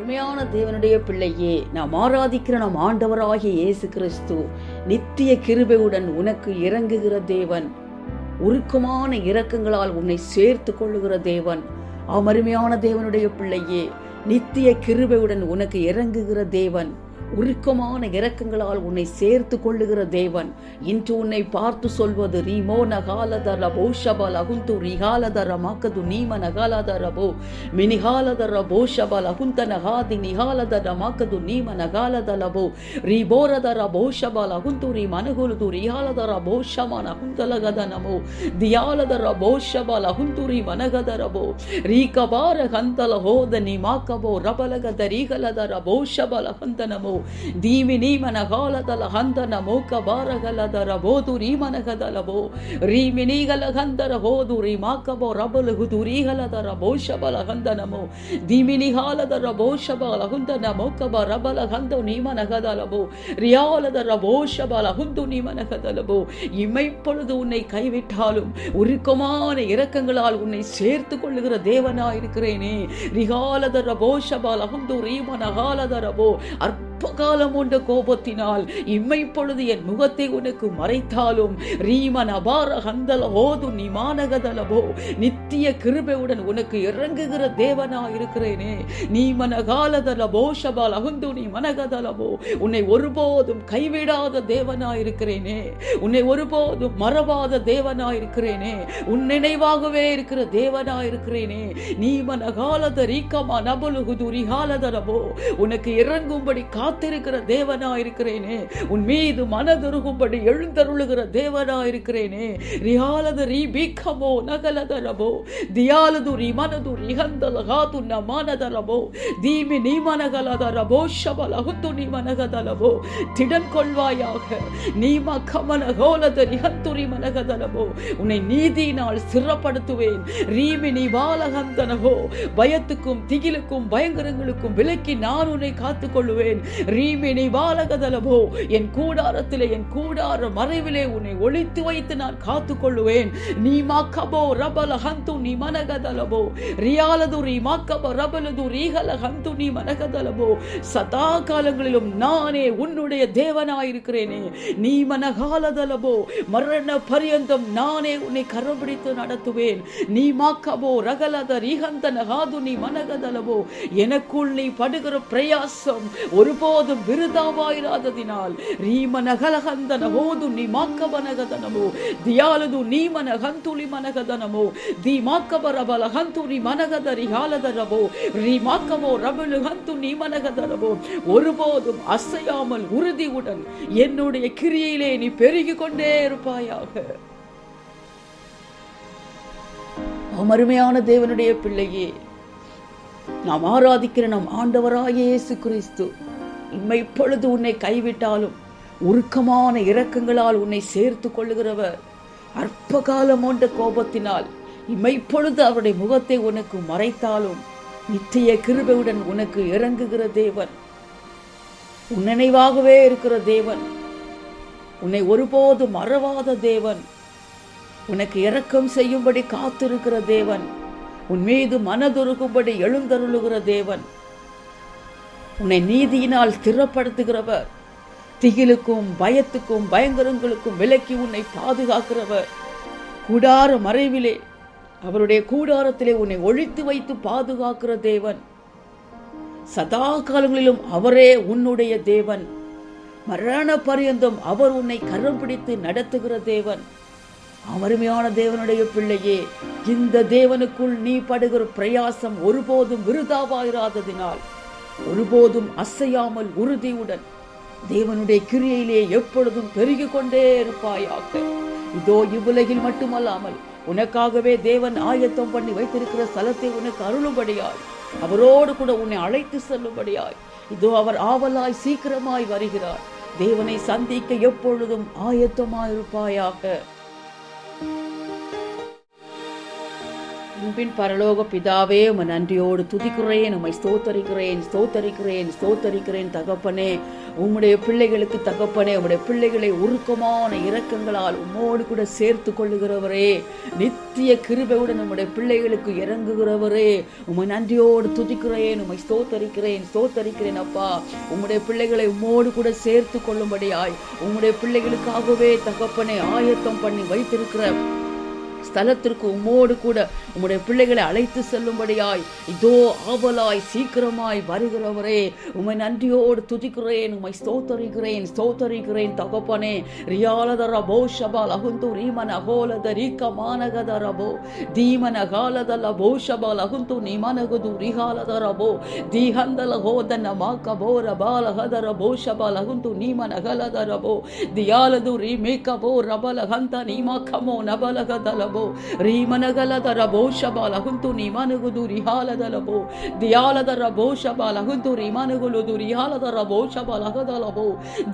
அருமையான தேவனுடைய பிள்ளையே நாம் ஆராதிக்கிற நம் ஆண்டவராகிய இயேசு கிறிஸ்து நித்திய கிருபையுடன் உனக்கு இறங்குகிற தேவன். உருக்கமான இரக்கங்களால் உன்னை சேர்த்து கொள்ளுகிற தேவன். அமருமையான அருமையான தேவனுடைய பிள்ளையே நித்திய கிருபையுடன் உனக்கு இறங்குகிற தேவன். உருக்கமான இரக்கங்களால் உன்னை சேர்த்து கொள்ளுகிற தேவன் இன்று உன்னை பார்த்து சொல்வது ரீமோ நகாலதரபோ ஷபல் அகுந்து ரிஹாலதர மாக்கது நீம நகாலதரபோ மினிகாலதரபோ ஷபல் அகுந்த நகாதி நிஹாலதர மாக்கது நீம நகாலதலபோ ரிபோரதரபோ ஷபல் அகுந்து ரி மனகுலுது ரிஹாலதர ஷம நகுந்தலகதனமோ தியாலதர ஷபல் அகுந்து ரி வனகதரபோ ரீகபார கந்தல ஹோத நிமாக்கபோ ரபலகத ரீகலதரபோ ஷபல் அகுந்தனமோ ನೀಮನ ಗಾಲದಲ ಹಂತನ ಮೋಕ ಬಾರಗಲದರ ಬೋದು ರೀಮನಗದಲಬೋ ರೀಮಿನೀಗಲ ಹಂದರ ಹೋದು ರೀಮಾಕಬೋ ರಬಲಗುದು ರೀಗಲದರ ಬೋಷಬಲ ಹಂದನಮೋ ದೀಮಿನಿ ಹಾಲದರ ಬೋಷಬಲ ಹುಂದನ ಮೋಕಬ ರಬಲ ಹಂದ ನೀಮನಗದಲಬೋ ரியாலதர போஷபல ஹுந்து நீமனகதலபோ இமைப்பொழுது உன்னை கைவிட்டாலும் உருக்கமான இரக்கங்களால் உன்னை சேர்த்து கொள்ளுகிற தேவனாயிருக்கிறேனே ரிகாலதர போஷபல ஹுந்து ரீமனகாலதரபோ அற்ப காலம் உண்ட கோபத்தினால். இம்மை பொழுது என் முகத்தை உனக்கு மறைத்தாலும் ரீமன் அபார ஹந்தல ஓது நிமானகதலபோ. நித்திய கிருபையுடன் உனக்கு இறங்குகிற தேவனா இருக்கிறேனே நீ மனகாலதல போஷபால் அகுந்து நீ மனகதலபோ உன்னை ஒருபோதும் கைவிடாத தேவனா இருக்கிறேனே உன்னை ஒருபோதும் மறவாத தேவனா இருக்கிறேனே உன் நினைவாகவே இருக்கிற தேவனா இருக்கிறேனே நீ மனகாலத ரீக்கமா நபலுகுது ரிகாலதலபோ உனக்கு இறங்கும்படி கா காத்திருக்கிற தேவனா இருக்கிறேனே உன் மீது மனதுருகும்படி எழுந்தருளுகிற தேவனா இருக்கிறேனே ரீ பீக்கமோ நகலதரபோ தியாலது ரி மனது ரிஹந்தல காது ந தீமி நீ மனகலதரபோ ஷபல ஹுத்து நீ மனகதலபோ. திடன் கொள்வாயாக நீ மக்கமன கோலத ரிஹந்துரி மனகதலபோ. உன்னை நீதியினால் சிறப்படுத்துவேன். ரீமி நீ பாலகந்தனகோ. பயத்துக்கும் திகிலுக்கும் பயங்கரங்களுக்கும் விலக்கி நான் உன்னை காத்துக்கொள்ளுவேன். ரீமினி பாலகதலபோ என் கூடாரத்திலே என் கூடார மறைவிலே உன்னை ஒழித்து வைத்து நான் காத்து கொள்ளுவேன் நீ மாக்கபோ ரபல ஹந்து நீ மனகதலபோ. ரியாலது ரீ மாக்கப ரபலது ரீகல ஹந்து நீ மனகதலபோ. சதா காலங்களிலும் நானே உன்னுடைய தேவனாயிருக்கிறேனே. நீ மனகாலதலபோ. மரண பரியந்தம் நானே உன்னை கரம் பிடித்து நடத்துவேன். நீ மாக்கபோ ரகலத ரீகந்த நகாது நீ மனகதலபோ. எனக்குள் நீ படுகிற பிரயாசம் எப்போதும் விருதாவாயிராததினால். ரீமன கலகந்தன ஹோது நீ தியாலது நீமன ஹந்துலி மனகதனமோ. தி மாக்கபரபல ஹந்து நீ மனகதரி ஹாலதரவோ. ரீ மாக்கவோ ரபலு ஹந்து நீ மனகதரவோ ஒருபோதும் அசையாமல் உறுதியுடன் என்னுடைய கிரியையிலே நீ பெருகிக் கொண்டே இருப்பாயாக. அமருமையான தேவனுடைய பிள்ளையே நாம் ஆராதிக்கிற நம் ஆண்டவராக கிறிஸ்து இம்மை இப்பொழுது உன்னை கைவிட்டாலும் உருக்கமான இரக்கங்களால் உன்னை சேர்த்து கொள்ளுகிறவர். அற்ப காலம் கொண்ட கோபத்தினால் இம்மை அவருடைய முகத்தை உனக்கு மறைத்தாலும் நித்திய கிருபையுடன் உனக்கு இறங்குகிற தேவன். உன் நினைவாகவே இருக்கிற தேவன். உன்னை ஒருபோதும் மறவாத தேவன். உனக்கு இரக்கம் செய்யும்படி காத்திருக்கிற தேவன். உன் மீது மனதுருகும்படி எழுந்தருளுகிற தேவன். உன்னை நீதியினால் ஸ்திரப்படுத்துகிறவர் திகிலுக்கும் பயத்துக்கும் பயங்கரங்களுக்கும் விலக்கி உன்னை பாதுகாக்கிறவர். கூடார மறைவிலே அவருடைய கூடாரத்திலே உன்னை ஒழித்து வைத்து பாதுகாக்கிற தேவன். சதா காலங்களிலும் அவரே உன்னுடைய தேவன். மரண பரியந்தம் அவர் உன்னை கரம் பிடித்து நடத்துகிற தேவன். அருமையான தேவனுடைய பிள்ளையே இந்த தேவனுக்குள் நீ படுகிற பிரயாசம் ஒருபோதும் விருதாவாயிராததினால். ஒருபோதும் அசையாமல் உறுதியுடன் தேவனுடைய கிரியையிலே எப்பொழுதும் பெருகிக் கொண்டே இருப்பாயாக. இதோ இவ்வுலகில் மட்டுமல்லாமல் உனக்காகவே தேவன் ஆயத்தம் பண்ணி வைத்திருக்கிற ஸ்தலத்தை உனக்கு அருளும்படியாய் அவரோடு கூட உன்னை அழைத்து செல்லும்படியாய் இதோ அவர் ஆவலாய் சீக்கிரமாய் வருகிறார். தேவனை சந்திக்க எப்பொழுதும் ஆயத்தமாயிருப்பாயாக. அன்பின் பரலோக பிதாவே உமை நன்றியோடு துதிக்கிறேன் உம்மை ஸ்தோத்தரிக்கிறேன் ஸ்தோத்தரிக்கிறேன் ஸ்தோத்தரிக்கிறேன் தகப்பனே. உம்முடைய பிள்ளைகளுக்கு தகப்பனே உம்முடைய பிள்ளைகளை உருக்கமான இரக்கங்களால் உம்மோடு கூட சேர்த்து கொள்ளுகிறவரே. நித்திய கிருபையுடன் உம்முடைய பிள்ளைகளுக்கு இறங்குகிறவரே. உம்மை நன்றியோடு துதிக்கிறேன் உம்மை ஸ்தோத்தரிக்கிறேன் ஸ்தோத்தரிக்கிறேன் அப்பா. உம்முடைய பிள்ளைகளை உம்மோடு கூட சேர்த்து கொள்ளும்படியாய் உம்முடைய பிள்ளைகளுக்காகவே தகப்பனை ஆயத்தம் பண்ணி வைத்திருக்கிற ஸ்தலத்திற்கு உம்மோடு கூட உம்முடைய பிள்ளைகளை அழைத்து செல்லும்படியாய் இதோ ஆவலாய் சீக்கிரமாய் வருகிறவரே உம்மை நன்றியோடு துதிக்கிறேன் உம்மை ஸ்தோத்தரிக்கிறேன் ஸ்தோத்தரிக்கிறேன் தகப்பனே. ரியாலத ரபோ ஷபா லகுந்து ரீமன் அகோலத ரீக்க மானகத ரபோ தீமன காலத லபோ ஷபா லகுந்து நிமனகுது ரிகாலத ரபோ தீஹந்தல ஹோதன மாக்க போ ரபா லகத லகுந்து நீமன் அகலத ரபோ தியாலது ரீ மேக்க போ ரபலகந்த நீமாக்கமோ நபலகதல ಬೋ ರೀಮನಗಲದರ ಬೋ ಶಬಾಲ ಹುಂತು ನಿಮನಗುದು ರಿಹಾಲದಲ ಬೋ ದಿಯಾಲದರ ಬೋ ಶಬಾಲ ಹುಂತು ರಿಮನಗುಲುದು ರಿಹಾಲದರ ಬೋ ಶಬಾಲ ಹದಲ ಬೋ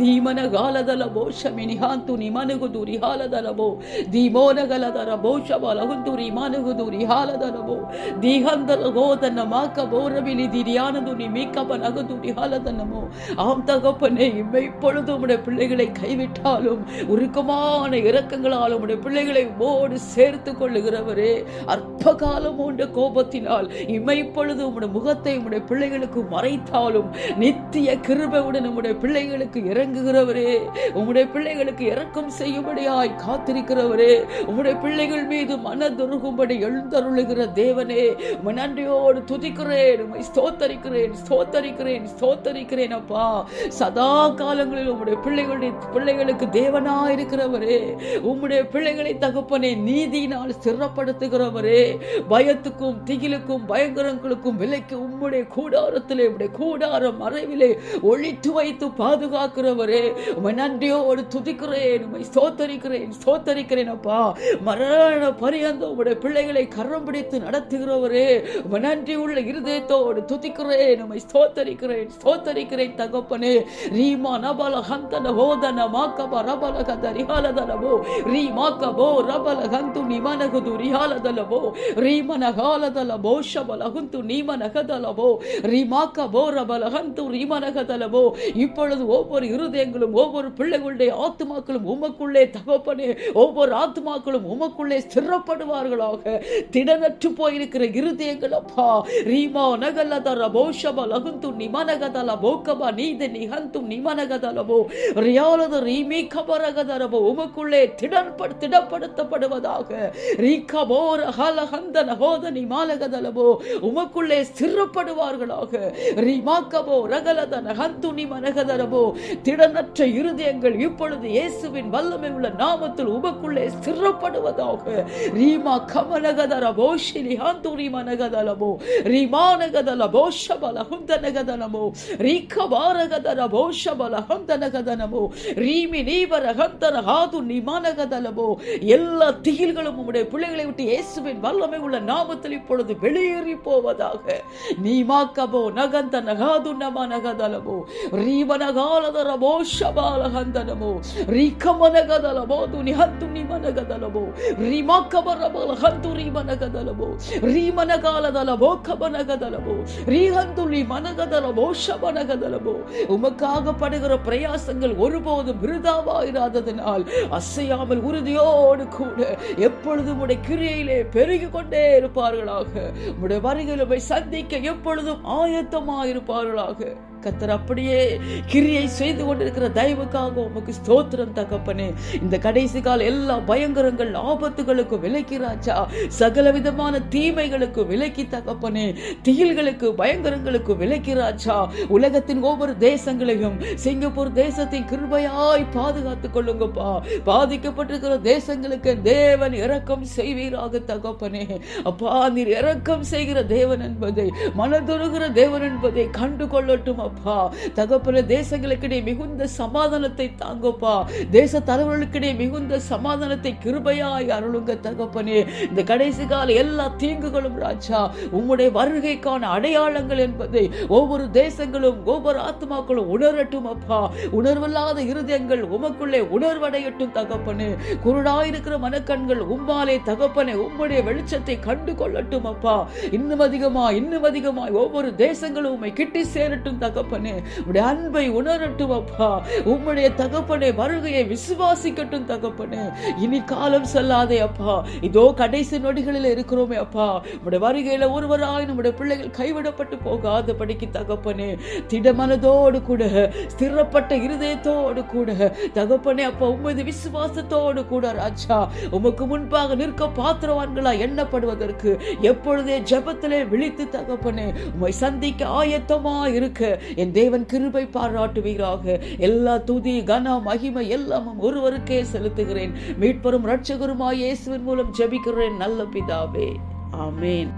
ಧೀಮನ ಗಾಲದಲ ಬೋ ಶಮಿನಿಹಾಂತು ನಿಮನಗುದು ರಿಹಾಲದಲ ಬೋ ಧೀಮೋನಗಲದರ ಬೋ ಶಬಾಲ ಹುಂತು ರಿಮನಗುದು ರಿಹಾಲದಲ ಬೋ ದೀಹಂದಲ ಗೋದನ್ನ ಮಾಕ ಬೋರಬಿಲಿ ದಿರಿಯಾನದು ನಿಮಿಕಬ ನಗದು ರಿಹಾಲದನಮೋ ஆம் தகப்பனே இம்மை இப்பொழுது உம்முடைய பிள்ளைகளை கைவிட்டாலும் உருக்கமான இரக்கங்களால் உம்முடைய பிள்ளைகளை ஓடு சேர்த்து கொள்ளுகிறவரே அற்ப காலம் உண்ட கோபத்தினால் இம்மை இப்பொழுது உம்முடைய முகத்தை உம்முடைய பிள்ளைகளுக்கு மறைத்தாலும் நித்திய கிருபையுடன் உம்முடைய பிள்ளைகளுக்கு இறங்குகிறவரே. உம்முடைய பிள்ளைகளுக்கு இறக்கம் செய்யும்படியாய் காத்திருக்கிறவரே. உம்முடைய பிள்ளைகள் மீது மனதுருகும்படி எழுந்தருளுகிற தேவனே நன்றியோடு துதிக்கிறேன் உம்மை ஸ்தோத்தரிக்கிறேன் ஸ்தோத்தரிக்கிறேன் ஸ்தோத்தரிக்கிறேன் அப்பா. சதா காலங்களில் உம்முடைய பிள்ளைகளுடைய பிள்ளைகளுக்கு தேவனா இருக்கிறவரே உம்முடைய பிள்ளைகளை தகப்பனே நீதி நீதியினால் சிறப்படுத்துகிறவரே. பயத்துக்கும் திகிலுக்கும் பயங்கரங்களுக்கும் விலைக்கு உம்முடைய கூடாரத்திலே உடைய கூடாரம் மறைவிலே ஒழித்து வைத்து பாதுகாக்கிறவரே. உமை நன்றியோடு துதிக்கிறேன் உமை சோத்தரிக்கிறேன் சோத்தரிக்கிறேன் அப்பா. மரண பரியந்த உடைய பிள்ளைகளை கரம் பிடித்து நடத்துகிறவரே. உமை நன்றி உள்ள இருதயத்தோடு துதிக்கிறேன் உமை சோத்தரிக்கிறேன் சோத்தரிக்கிறேன் தகப்பனே. ரீமா நபல ஹந்தன ஓதன மாக்கப ரபல கத ரிஹாலதனபோ ரீ ரபல ஹந்து ನಿಮನಗುದು ರಿಹಾಲದಲಬೋ ರೀಮನ ಹಾಲದಲಬೋ ಶಬಲ ಹುಂತು நீமனகதலபோ ரீமாக்கபோ ரபல ஹந்து ரீமனகதலபோ இப்பொழுது ஒவ்வொரு இருதயங்களும் ஒவ்வொரு பிள்ளைகளுடைய ஆத்துமாக்களும் உமக்குள்ளே தகப்பனே ஒவ்வொரு ஆத்துமாக்களும் உமக்குள்ளே ஸ்திரப்படுவார்களாக திடனற்று போயிருக்கிற இருதயங்கள் அப்பா ரீமா நகலதர போஷப லகுந்து நிமனகதல போக்கபா நீத நிகந்து நிமனகதலபோ ரியாலத ரீமி கபரகதரபோ உமக்குள்ளே திடன்படு திடப்படுத்தப்படுவதாக ரீகபோர் ஹலஹந்தன ஹோதனி மாலகதலபோ உமக்குள்ளே ஸ்திரப்படுவார்களாக. ரீமாக்கபோ ரகலதன ஹந்துனி மனகதரபோ திடனற்ற இருதயங்கள் இப்பொழுது இயேசுவின் வல்லமை உள்ள நாமத்தில் உமக்குள்ளே ஸ்திரப்படுவதாக. ரீமா கமலகதர ஷிலி ஹந்துனி மனகதலபோ. ரீமானகதல போஷபல ஹுந்தனகதனமோ ரீகபாரகதர போஷபல ஹந்தனகதனமோ ரீமி நீவர ஹந்தன ஹாது நிமானகதலபோ எல்லா நீங்களும் உம்முடைய பிள்ளைகளை விட்டு இயேசுவின் வல்லமை உள்ள நாமத்தில் இப்பொழுது வெளியேறி போவதாக. நீ மாக்கபோ நகந்த நகாதுன்னமா நம நகதலமோ ரீவனகாலதரமோ ஷபாலகந்தனமோ ரீக்கமனகதலமோ துனிஹத்து நிமனகதலமோ ரீமாக்கபரபலஹந்து ரீமனகதலமோ ரீமனகாலதலமோ கபனகதலமோ ரீஹந்துலி மனகதலமோ ஷபனகதலமோ உமக்காக படுகிற பிரயாசங்கள் ஒருபோதும் விருதாவாயிராததினால் அசையாமல் உறுதியோடு கூட எப்பொழுதும் உடைய கிரியையிலே பெருகி கொண்டே இருப்பார்களாக? உடைய வருகையில் சந்திக்க எப்பொழுதும் ஆயத்தமாயிருப்பார்களாக? கத்தர் அப்படியே கிரியை செய்து கொண்டிருக்கிற தயவுக்காக உமக்கு ஸ்தோத்திரம் தகப்பனே. இந்த கடைசி கால எல்லா பயங்கரங்கள் ஆபத்துகளுக்கு விலக்கி ராஜா சகல விதமான தீமைகளுக்கு விலக்கி தகப்பனே. திகில்களுக்கு பயங்கரங்களுக்கு விலக்கி ராஜா உலகத்தின் ஒவ்வொரு தேசங்களையும் சிங்கப்பூர் தேசத்தை கிருபையாய் பாதுகாத்துக் கொள்ளுங்கப்பா. பாதிக்கப்பட்டிருக்கிற தேசங்களுக்கு தேவன் இரக்கம் செய்வீராக தகப்பனே. அப்பா நீர் இரக்கம் செய்கிற தேவன் என்பதை மனதுருகிற தேவன் என்பதை கண்டு கொள்ளட்டும் அப்பா. தகப்பன தேசங்களுக்கிடையே மிகுந்த சமாதானத்தை தாங்கப்பா. தேச தலைவர்களுக்கிடையே மிகுந்த சமாதானத்தை கிருபையாய் அருளுங்க தகப்பனே. இந்த கடைசி கால எல்லா தீங்குகளும் ராஜா உம்முடைய வருகைக்கான அடையாளங்கள் என்பதை ஒவ்வொரு தேசங்களும் ஒவ்வொரு ஆத்மாக்களும் உணரட்டும் அப்பா. உணர்வில்லாத இருதயங்கள் உமக்குள்ளே உணர்வடையட்டும் தகப்பனே. குருடாயிருக்கிற மனக்கண்கள் உம்மாலே தகப்பனே உம்முடைய வெளிச்சத்தை கண்டு கொள்ளட்டும் அப்பா. இன்னும் அதிகமா இன்னும் அதிகமாய் ஒவ்வொரு தேசங்களும் உம்மை கிட்டி சேரட்டும் தகப்ப தகப்பனே உடைய அன்பை உணரட்டும் அப்பா உம்முடைய தகப்பனே வருகையை விசுவாசிக்கட்டும் தகப்பனே. இனி காலம் செல்லாதே அப்பா. இதோ கடைசி நொடிகளில் இருக்கிறோமே அப்பா. உடைய வருகையில ஒருவராய் நம்முடைய பிள்ளைகள் கைவிடப்பட்டு போகாத படிக்கு தகப்பனே திடமனதோடு கூட ஸ்திரப்பட்ட இருதயத்தோடு கூட தகப்பனே அப்பா உமது விசுவாசத்தோடு கூட ராஜா உமக்கு முன்பாக நிற்க பாத்திரவான்களா எண்ணப்படுவதற்கு எப்பொழுதே ஜபத்திலே விழித்து தகப்பனே உமை சந்திக்க ஆயத்தமா இருக்க என் தேவன் கிருபை பாராட்டுவீராக. எல்லா துதி கன மகிமை எல்லாமும் ஒருவருக்கே செலுத்துகிறேன். மீட்பரும் ரட்சகருமாய் இயேசுவின் மூலம் ஜெபிக்கிறேன் நல்ல பிதாவே. ஆமேன்.